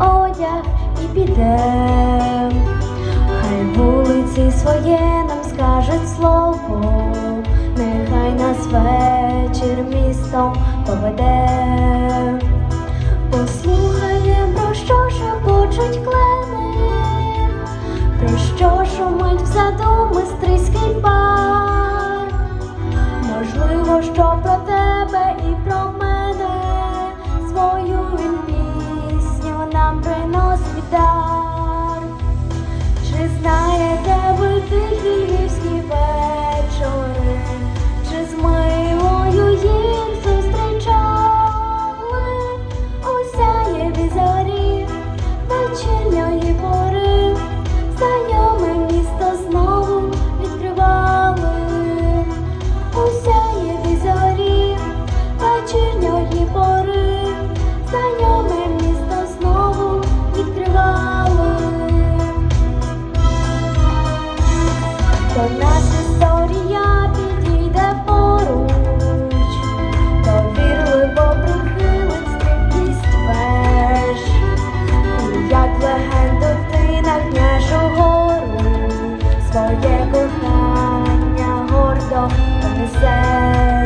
одяг і підем, хай вулиці своє нам скажуть слово, нехай нас вечір містом поведе, послухаємо, про що шепочуть клени, про що шумить в саду мистрийський пар, можливо, що про тебе і про мене. Своє кохання гордо понесеш.